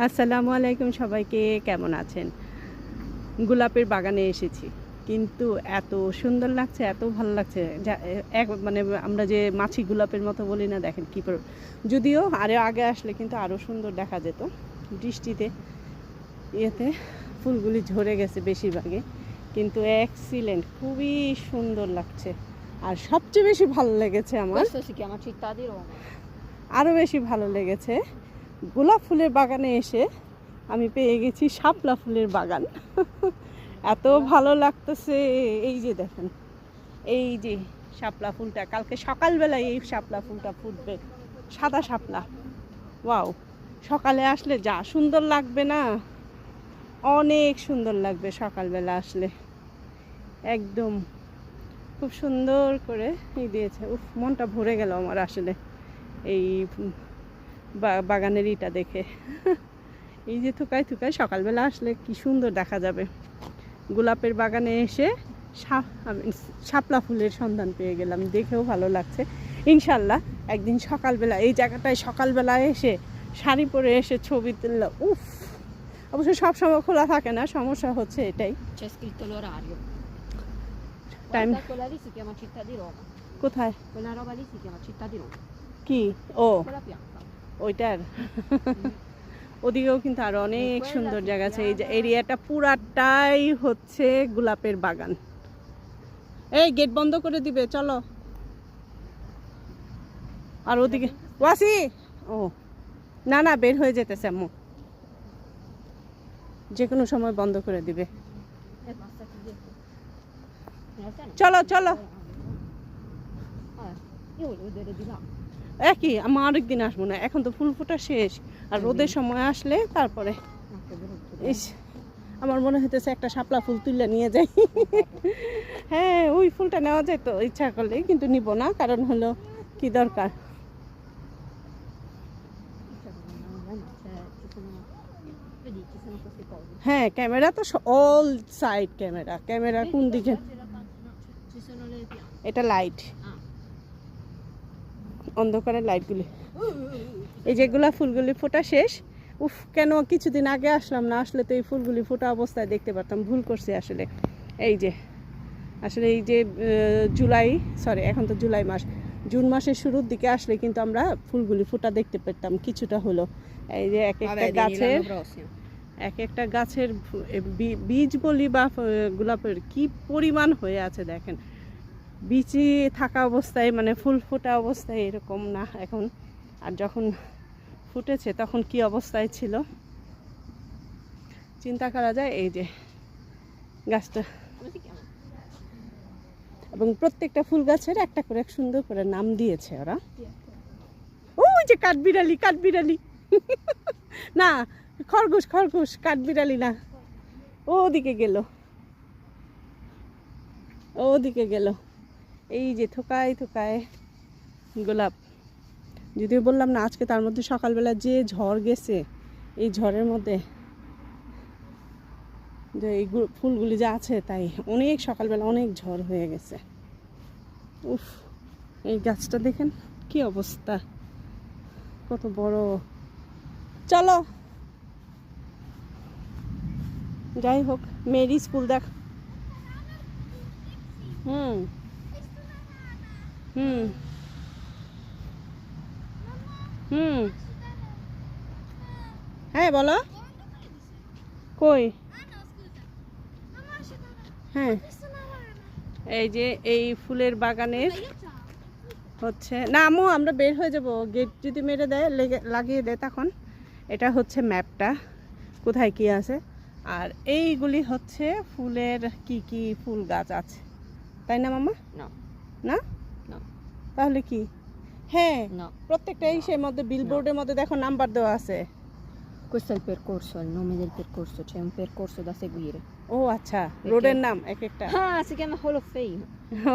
আসসালামু আলাইকুম সবাইকে কেমন আছেন? গোলাপের বাগানে এসেছি। কিন্তু এত সুন্দর লাগছে এত ভালো লাগছে। যা- এক মানে আমরা যে মাছি গোলাপের মতো বলি না দেখেন কী করে যদিও আরে আগে আসলে কিন্তু আরও সুন্দর দেখা যেত। বৃষ্টিতে ইয়েতে ফুলগুলি ঝরে গেছে বেশিরভাগে। কিন্তু এক্সিলেন্ট খুবই সুন্দর লাগছে। আর সবচেয়ে বেশি ভালো লেগেছে আমার. আরও বেশি ভালো লেগেছে। গোলাপ ফুলের বাগানে এসে আমি পেয়ে গেছি শাপলা ফুলের বাগান। এত ভালো লাগতেছে। এই যে দেখেন, এই যে শাপলা ফুলটা, কালকে সকালবেলায় এই শাপলা ফুলটা ফুটবে, সাদা শাপলা। ওয়াও, সকালে আসলে যা সুন্দর লাগবে না, অনেক সুন্দর লাগবে সকালবেলা আসলে। একদম খুব সুন্দর করে দিয়েছে। উফ, মনটা ভরে গেল আমার আসলে। এই বাগানের ইটা দেখে। এই যে থুকায় থুকায় সকালবেলা আসলে কি সুন্দর দেখা যাবে। গোলাপের বাগানে এসে শাপলা ফুলের সন্ধান পেয়ে গেলাম। দেখেও ভালো লাগছে। ইনশাল্লাহ একদিন সকালবেলা এই জায়গাটায় সকালবেলা এসে শাড়ি পরে এসে ছবি তুললে উফ! অবশ্য সব সময় খোলা থাকে না সমস্যা হচ্ছে এটাই. কোথায়. কি? ও. ওইটার। ওদিকেও কিন্তু আরও অনেক সুন্দর জায়গা আছে। এই যে এরিয়াটা পুরাটাই হচ্ছে গোলাপের বাগান। এই গেট বন্ধ করে দিবে চলো। আর ওদিকে ওয়াসি! ও না না বের হয়ে যেতেছে আম্মু। যে কোনো সময় বন্ধ করে দিবে. চলো চলো। Vabbè, একই আমার আরেকদিন আসব না এখন তো ফুল ফোটা শেষ আর রোদের সময় আসলে তারপরে. ইস আমার মনে হইতেছে একটা শাপলা ফুল তুলে নিয়ে যাই হ্যাঁ ওই ফুলটা নেওয়া যায় তো ইচ্ছা করলে কিন্তু নিব না কারণ হলো কি দরকার. হ্যাঁ ক্যামেরা তো অল সাইড ক্যামেরা ক্যামেরা কোন দিকে এটা la অন্ধকারের লাইটগুলি এই যেগুলা ফুলগুলি ফোটা শেষ। উফ কেন কিছুদিন আগে আসলাম না? আসলে তো এই ফুলগুলি ফোটা অবস্থায় দেখতে পারতাম। ভুল করছি আসলে। এই যে আসলে এই যে জুলাই সরি এখন তো জুলাই মাস। জুন মাসের শুরুর দিকে আসলে কিন্তু আমরা ফুলগুলি ফোটা দেখতে পেতাম কিছুটা হলো। এই যে এক একটা গাছের এক একটা গাছের বীজ বলি বা গোলাপের কি পরিমাণ হয়ে আছে দেখেন। বীজে থাকা অবস্থায় মানে ফুল ফোটা অবস্থায় এরকম না এখন। আর যখন ফুটেছে তখন কি অবস্থায় ছিল? চিন্তা করা যায়, এই যে গাছটা? এবং প্রত্যেকটা ফুল গাছের একটা করে সুন্দর করে নাম দিয়েছে ওরা। ওই যে কাঠবিড়ালি কাঠবিড়ালি। না, খরগোশ খরগোশ, কাঠবিড়ালি না। ওদিকে গেল। ওদিকে গেল। এই যে থোকায় থোকায় গোলাপ। যদিও বললাম না, আজকে তার মধ্যে সকালবেলা যে ঝড় গেছে, এই ঝড়ের মধ্যে যে এই ফুলগুলি যা আছে, তাই অনেক সকালবেলা অনেক ঝড় হয়ে গেছে। উফ, এই গাছটা দেখেন কি অবস্থা, কত বড়। চলো। যাই হোক মেরি স্কুল দেখ। হুম। হুম। হুম। হ্যাঁ বলো। কই? হ্যাঁ। এই যে এই ফুলের বাগানের হচ্ছে না আমু আমরা বের হয়ে যাব। গেট যদি মেরে দেয় লেগে- লাগিয়ে দেয় তখন। এটা হচ্ছে ম্যাপটা কোথায় কি আছে। আর এইগুলি হচ্ছে ফুলের কি কি ফুল গাছ আছে। তাই না মামা না। no, তাহলে কি হ্যাঁ no. প্রত্যেকটা ইসের মধ্যে বিলবোর্ডের মধ্যে দেখো নাম্বার দেওয়া আছে Questo è il percorso, è il nome del percorso, c'è un percorso da seguire. ও আচ্ছা রোডের নাম এক একটা Ah, si chiama Hall of Fame.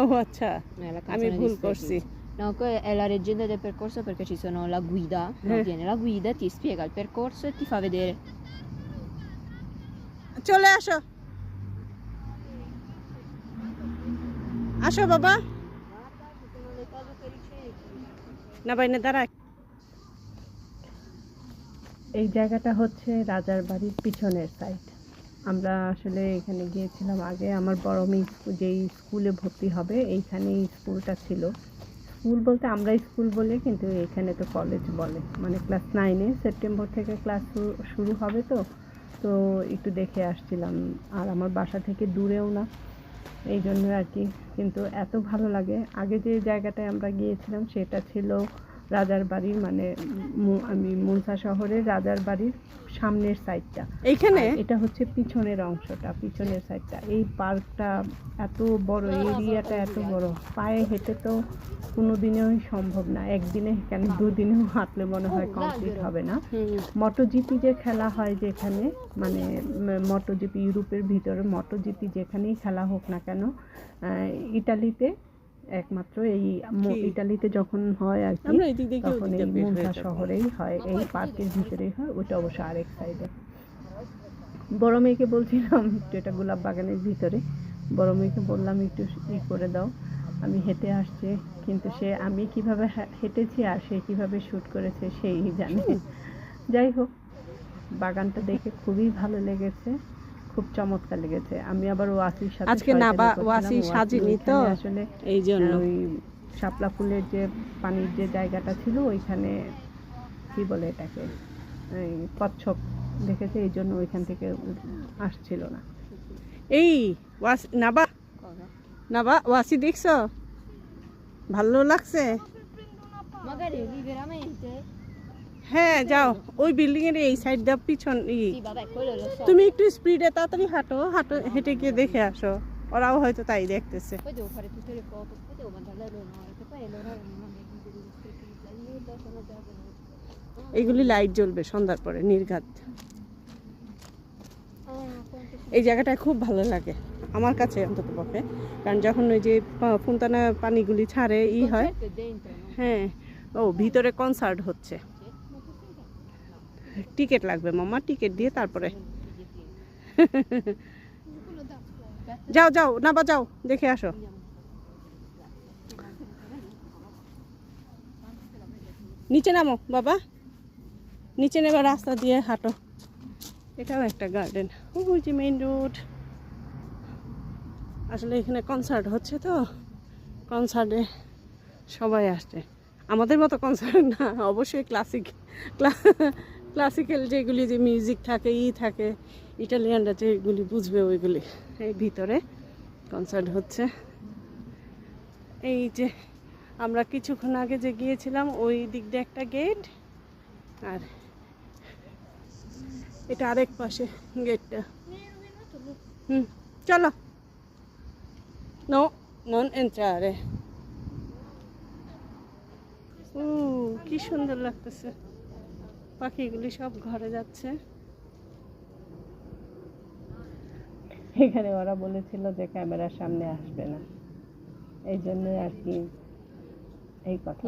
ও আচ্ছা È la আমি canzone di ভুল Stray করছি Kids. No, que- è la leggenda del percorso perché ci sono la guida, no, Eh. viene la guida, ti spiega il percorso e ti fa vedere. চলে আসো আসো বাবা না বাইনে দাঁড়া এই জায়গাটা হচ্ছে রাজার বাড়ির পিছনের সাইড আমরা আসলে এখানে গিয়েছিলাম আগে, আমার বড় মেয়ে যেই স্কুলে ভর্তি হবে, এইখানেই স্কুলটা ছিল। স্কুল বলতে আমরা স্কুল বলে, কিন্তু এখানে তো কলেজ বলে। মানে ক্লাস নাইনে সেপ্টেম্বর থেকে ক্লাস শুরু হবে তো। তো একটু দেখে আসছিলাম। আর আমার বাসা থেকে দূরেও না। এই জন্য আর কি। কিন্তু এত ভালো লাগে। আগে যে জায়গাটায় আমরা গিয়েছিলাম সেটা ছিল রাজার বাড়ির মানে আমি মুনসা শহরের রাজার বাড়ির সামনের সাইডটা এইখানে? এটা হচ্ছে পিছনের অংশটা পিছনের সাইডটা এই পার্কটা এত বড় এরিয়াটা এত বড় পায়ে হেঁটে তো কোনো দিনেও সম্ভব না। একদিনে কেন দুদিনেও হাঁটলে মনে হয় কমপ্লিট হবে না। মটোজিপি যে খেলা হয় যেখানে মানে মটোজিপি ইউরোপের ভিতরে মটোজিপি যেখানেই খেলা হোক না কেন ইটালিতে একমাত্র এই? ইটালিতে যখন হয় আর কি তখন এই যাব। শহরেই হয় এই পার্কের ভিতরেই হয় ওটা অবশ্য আরেক সাইডে বড় মেয়েকে বলছিলাম একটু এটা গোলাপ বাগানের ভিতরে। বড় মেয়েকে বললাম একটু ই করে দাও আমি হেঁটে আসছি। কিন্তু সে আমি কীভাবে হেঁটেছি আর সে কীভাবে শ্যুট করেছে সেই জানে। যাই হোক বাগানটা দেখে খুবই ভালো লেগেছে। খুব চমৎকার লেগেছে আমি আবার ওয়াসির সাথে আজকে না বা-। ওয়াসি সাজেনি তো। আসলে এই জন্য ওই শাপলা ফুলের যে পানির যে জায়গাটা ছিল ওইখানে কি বলে এটাকে এই কচ্ছপ দেখেছে এই জন্য ওইখান থেকে আসছিল না এই ওয়াস নাবা? নাবা ওয়াসি দেখছ ভালো লাগছে. হ্যাঁ যাও। ওই বিল্ডিং এর এই সাইড দা পিছন. তুমি একটু স্পিডে তাড়াতাড়ি হাঁটো হাঁটো হেঁটে গিয়ে দেখে আসো। ওরাও হয়তো তাই দেখতেছে. এইগুলি লাইট জ্বলবে সন্ধ্যার পরে নির্ঘাত। এই জায়গাটা খুব ভালো লাগে আমার কাছে অন্তত পক্ষে। কারণ যখন ওই যে ফুন্তানা পানিগুলি ছাড়ে ই হয়? হ্যাঁ ও ভিতরে কনসার্ট হচ্ছে। টিকিট লাগবে মামা, টিকিট দিয়ে তারপরে। যাও যাও, না বা যাও দেখে আসো। নিচে নামো, বাবা। নিচে নেবার রাস্তা দিয়ে হাঁটো। এটাও একটা গার্ডেন ওই মেইন রোড আসলে এখানে কনসার্ট হচ্ছে তো। কনসার্টে সবাই আসছে। আমাদের মতো কনসার্ট না, অবশ্যই ক্লাসিক ক্লাসিক্যাল যেগুলি যে মিউজিক থাকে, ই থাকে ইটালিয়ানরা যেগুলি বুঝবে ওইগুলি। এই ভিতরে কনসার্ট হচ্ছে। এই যে আমরা কিছুক্ষণ আগে যে গিয়েছিলাম, ওই দিক দিয়ে একটা গেট আর এটা আরেক পাশে গেটটা হুম, চলো। নো নন এন্ট্রারে ও কি সুন্দর লাগতেছে। পাখিগুলি সব ঘরে যাচ্ছে। এখানে ওরা বলেছিল যে ক্যামেরার সামনে আসবে না। এই জন্য আর কি এই কথা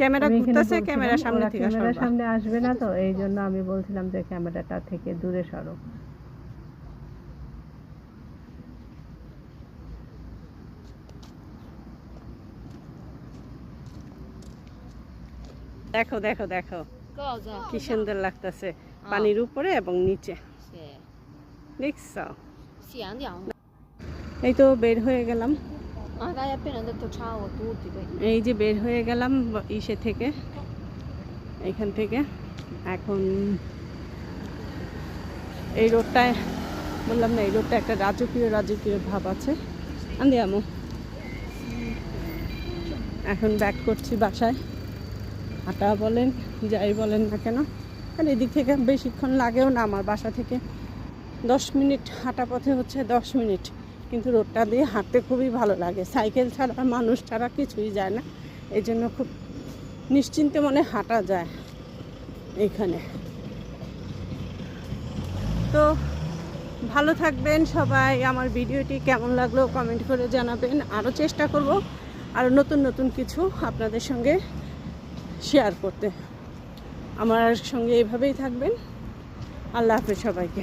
ক্যামেরা আমি ঘুরতেছে বলছিলাম, ক্যামেরার সামনে থেকে ক্যামেরার সামনে আসবে না তো এই জন্য আমি বলছিলাম যে ক্যামেরাটা থেকে দূরে সরো। দেখো দেখো দেখো। কি সুন্দর লাগতেছে। পানির উপরে এবং নিচে. দেখছ? এই তো বের হয়ে গেলাম. এই যে বের হয়ে গেলাম ইসে থেকে এখান থেকে। এখন এই রোডটায় বললাম না এই রোডটা একটা রাজকীয় রাজকীয় ভাব আছে। আন্দিয়ামো এখন ব্যাক করছি বাসায়। হাঁটা বলেন, যাই বলেন না কেন আর এদিক থেকে বেশিক্ষণ লাগেও না আমার বাসা থেকে। দশ মিনিট হাঁটা পথে হচ্ছে দশ মিনিট, কিন্তু রোডটা দিয়ে হাঁটতে খুবই ভালো লাগে। সাইকেল ছাড়া, মানুষ ছাড়া কিছুই যায় না এই জন্য খুব নিশ্চিন্তে মনে হাঁটা যায় এইখানে তো ভালো থাকবেন সবাই, আমার ভিডিওটি কেমন লাগল কমেন্ট করে জানাবেন। আরও চেষ্টা করব আরও নতুন নতুন কিছু আপনাদের সঙ্গে শেয়ার করতে। আমার সঙ্গে এভাবেই থাকবেন। আল্লাহ হাফেজ সবাইকে।